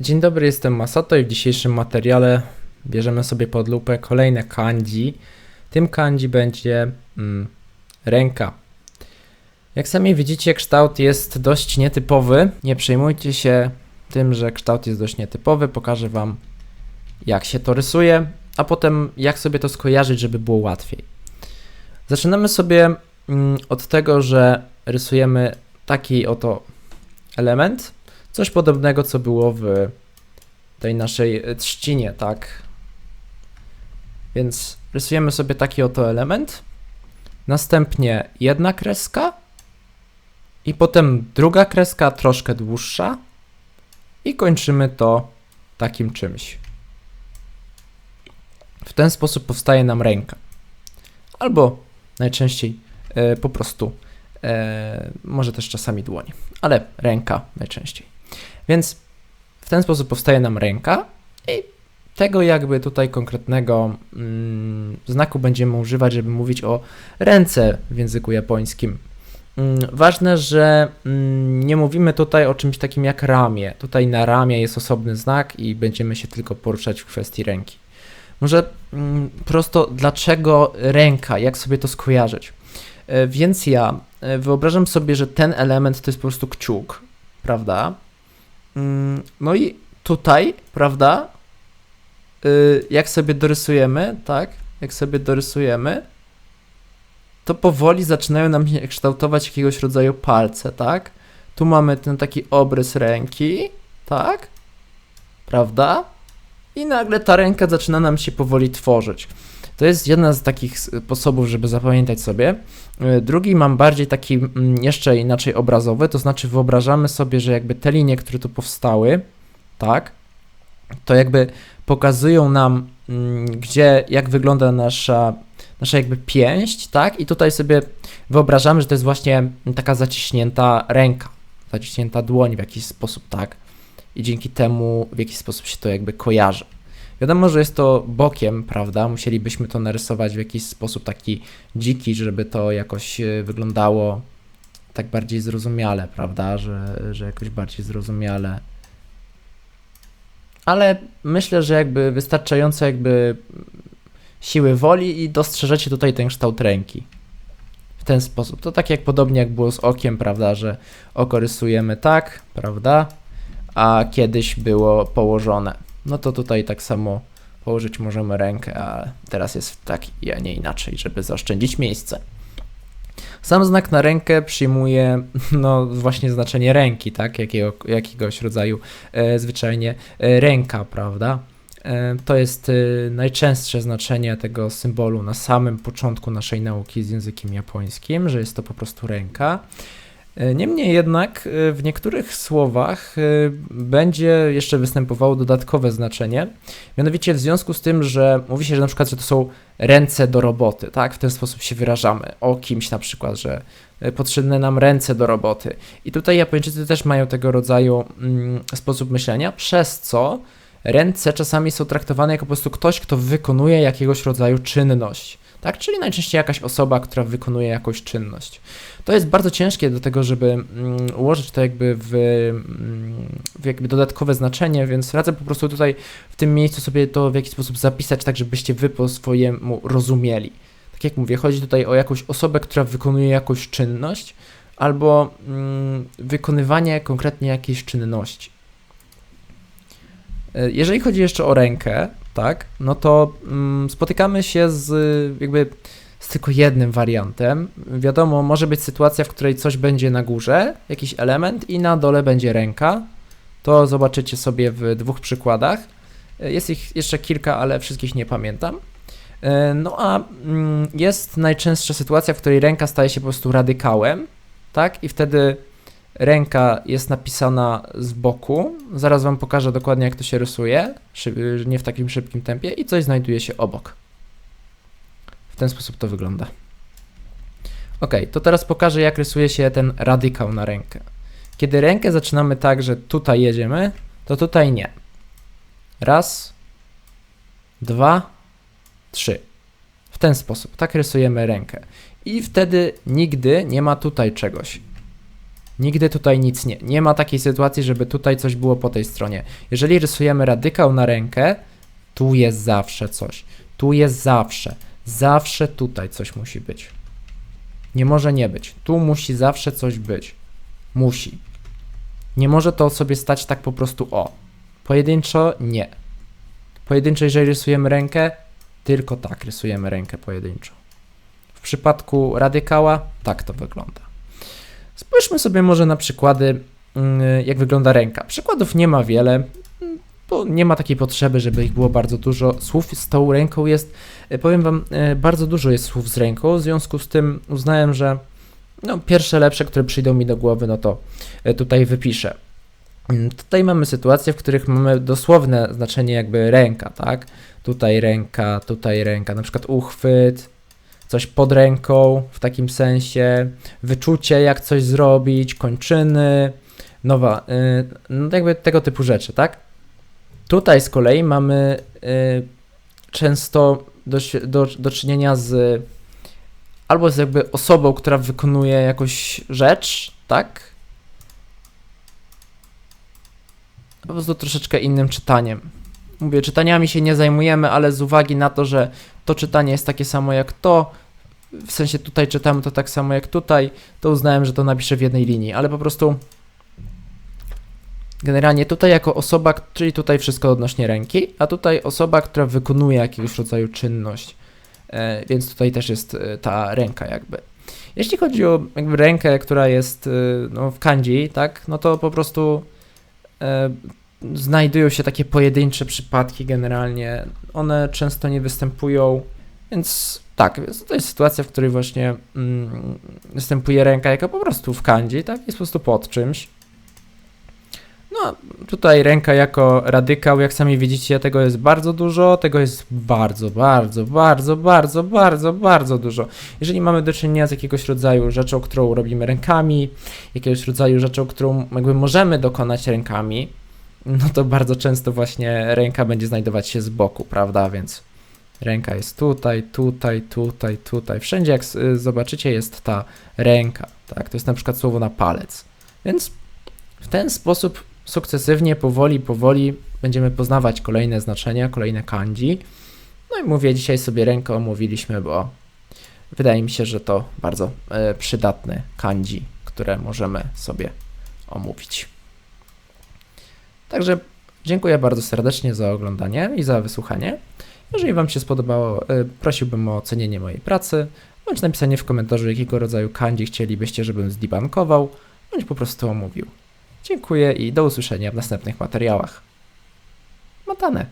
Dzień dobry, jestem Masato i w dzisiejszym materiale bierzemy sobie pod lupę kolejne kanji. Tym kanji będzie mm, ręka. Jak sami widzicie, kształt jest dość nietypowy. Nie przejmujcie się tym, że kształt jest dość nietypowy. Pokażę Wam, jak się to rysuje, a potem jak sobie to skojarzyć, żeby było łatwiej. Zaczynamy sobie mm, od tego, że rysujemy taki oto element. Coś podobnego, co było w tej naszej e, trzcinie, tak? Więc rysujemy sobie taki oto element. Następnie jedna kreska. I potem druga kreska, troszkę dłuższa. I kończymy to takim czymś. W ten sposób powstaje nam ręka. Albo najczęściej e, po prostu, e, może też czasami dłoń, ale ręka najczęściej. Więc w ten sposób powstaje nam ręka i tego jakby tutaj konkretnego mm, znaku będziemy używać, żeby mówić o ręce w języku japońskim. Mm, ważne, że mm, nie mówimy tutaj o czymś takim jak ramię. Tutaj na ramię jest osobny znak i będziemy się tylko poruszać w kwestii ręki. Może mm, prosto dlaczego ręka, jak sobie to skojarzyć? E, Więc ja e, wyobrażam sobie, że ten element to jest po prostu kciuk, prawda? Mm, No i tutaj, prawda? y, Jak sobie dorysujemy, tak? Jak sobie dorysujemy, to powoli zaczynają nam się kształtować jakiegoś rodzaju palce, tak? Tu mamy ten taki obrys ręki, tak? Prawda? I nagle ta ręka zaczyna nam się powoli tworzyć. To jest jedna z takich sposobów, żeby zapamiętać sobie. Y, Drugi mam bardziej taki mm, jeszcze inaczej obrazowy, to znaczy wyobrażamy sobie, że jakby te linie, które tu powstały, tak, to jakby pokazują nam, mm, gdzie, jak wygląda nasza, nasza jakby pięść, tak, i tutaj sobie wyobrażamy, że to jest właśnie taka zaciśnięta ręka, zaciśnięta dłoń w jakiś sposób, tak, i dzięki temu w jakiś sposób się to jakby kojarzy. Wiadomo, że jest to bokiem, prawda? Musielibyśmy to narysować w jakiś sposób taki dziki, żeby to jakoś e, wyglądało tak bardziej zrozumiale, prawda? Że, że jakoś bardziej zrozumiale. Ale myślę, że jakby wystarczająco jakby siły woli i dostrzeżecie tutaj ten kształt ręki. W ten sposób. To tak jak podobnie jak było z okiem, prawda? Że oko rysujemy tak, prawda? A kiedyś było położone. No to tutaj tak samo położyć możemy rękę, a teraz jest tak, a nie inaczej, żeby zaoszczędzić miejsce. Sam znak na rękę przyjmuje no właśnie znaczenie ręki, tak? Jakiego, jakiegoś rodzaju e, zwyczajnie e, ręka, prawda? E, to jest e, najczęstsze znaczenie tego symbolu na samym początku naszej nauki z językiem japońskim, że jest to po prostu ręka. E, Niemniej jednak e, w niektórych słowach e, będzie jeszcze występowało dodatkowe znaczenie, mianowicie w związku z tym, że mówi się, że na przykład, że to są ręce do roboty, tak? W ten sposób się wyrażamy o kimś na przykład, że potrzebne nam ręce do roboty. I tutaj Japończycy też mają tego rodzaju mm, sposób myślenia, przez co ręce czasami są traktowane jako po prostu ktoś, kto wykonuje jakiegoś rodzaju czynność. Tak, czyli najczęściej jakaś osoba, która wykonuje jakąś czynność. To jest bardzo ciężkie do tego, żeby mm, ułożyć to jakby w, mm, w jakby dodatkowe znaczenie, więc radzę po prostu tutaj w tym miejscu sobie to w jakiś sposób zapisać, tak żebyście wy po swojemu rozumieli. Tak jak mówię, chodzi tutaj o jakąś osobę, która wykonuje jakąś czynność, albo mm, wykonywanie konkretnie jakiejś czynności. E, Jeżeli chodzi jeszcze o rękę, tak, no to mm, spotykamy się z jakby z tylko jednym wariantem. Wiadomo, może być sytuacja, w której coś będzie na górze, jakiś element i na dole będzie ręka. To zobaczycie sobie w dwóch przykładach. E, Jest ich jeszcze kilka, ale wszystkich nie pamiętam. E, No a mm, jest najczęstsza sytuacja, w której ręka staje się po prostu radykałem, tak? I wtedy ręka jest napisana z boku. Zaraz Wam pokażę dokładnie, jak to się rysuje, nie w takim szybkim tempie, i coś znajduje się obok. W ten sposób to wygląda. Ok, to teraz pokażę, jak rysuje się ten radykał na rękę. Kiedy rękę zaczynamy tak, że tutaj jedziemy, to tutaj nie. Raz, dwa, trzy. W ten sposób, tak rysujemy rękę. I wtedy nigdy nie ma tutaj czegoś. Nigdy tutaj nic nie. Nie ma takiej sytuacji, żeby tutaj coś było po tej stronie. Jeżeli rysujemy radykał na rękę, tu jest zawsze coś. Tu jest zawsze. Zawsze tutaj coś musi być. Nie może nie być. Tu musi zawsze coś być. Musi. Nie może to sobie stać tak po prostu o. Pojedynczo nie. Pojedynczo, jeżeli rysujemy rękę, tylko tak rysujemy rękę pojedynczo. W przypadku radykała tak to wygląda. Spójrzmy sobie może na przykłady, mm, jak wygląda ręka. Przykładów nie ma wiele, mm, bo nie ma takiej potrzeby, żeby ich było bardzo dużo. Słów z tą ręką jest, e, powiem Wam, e, bardzo dużo jest słów z ręką, w związku z tym uznałem, że no, pierwsze lepsze, które przyjdą mi do głowy, no to e, tutaj wypiszę. Mm, Tutaj mamy sytuacje, w których mamy dosłowne znaczenie jakby ręka, tak? Tutaj ręka, tutaj ręka, na przykład uchwyt, coś pod ręką w takim sensie, wyczucie jak coś zrobić, kończyny, nowa, y, no jakby tego typu rzeczy, tak? Tutaj z kolei mamy y, często do, do, do czynienia z albo z jakby osobą, która wykonuje jakąś rzecz, tak? Po prostu troszeczkę innym czytaniem. Mówię, czytaniami się nie zajmujemy, ale z uwagi na to, że to czytanie jest takie samo jak to, w sensie tutaj czytamy to tak samo jak tutaj, to uznałem, że to napiszę w jednej linii, ale po prostu generalnie tutaj jako osoba, czyli tutaj wszystko odnośnie ręki, a tutaj osoba, która wykonuje jakiegoś rodzaju czynność, e, więc tutaj też jest e, ta ręka jakby. Jeśli chodzi o jakby rękę, która jest e, no, w kanji, tak, no to po prostu znajdują się takie pojedyncze przypadki generalnie. One często nie występują, więc tak, więc to jest sytuacja, w której właśnie mm, występuje ręka jako po prostu w kanji, tak, jest po prostu pod czymś. No, tutaj ręka jako radykał, jak sami widzicie, tego jest bardzo dużo, tego jest bardzo, bardzo, bardzo, bardzo, bardzo, bardzo dużo. Jeżeli mamy do czynienia z jakiegoś rodzaju rzeczą, którą robimy rękami, jakiegoś rodzaju rzeczą, którą jakby możemy dokonać rękami, no to bardzo często właśnie ręka będzie znajdować się z boku, prawda? Więc ręka jest tutaj, tutaj, tutaj, tutaj. Wszędzie jak y, zobaczycie jest ta ręka, tak? To jest na przykład słowo na palec. Więc w ten sposób sukcesywnie, powoli, powoli będziemy poznawać kolejne znaczenia, kolejne kanji. No i mówię, dzisiaj sobie rękę omówiliśmy, bo wydaje mi się, że to bardzo e, przydatne kanji, które możemy sobie omówić. Także dziękuję bardzo serdecznie za oglądanie i za wysłuchanie. Jeżeli Wam się spodobało, e, prosiłbym o ocenienie mojej pracy, bądź napisanie w komentarzu, jakiego rodzaju kanji chcielibyście, żebym zdebankował, bądź po prostu omówił. Dziękuję i do usłyszenia w następnych materiałach. Matane!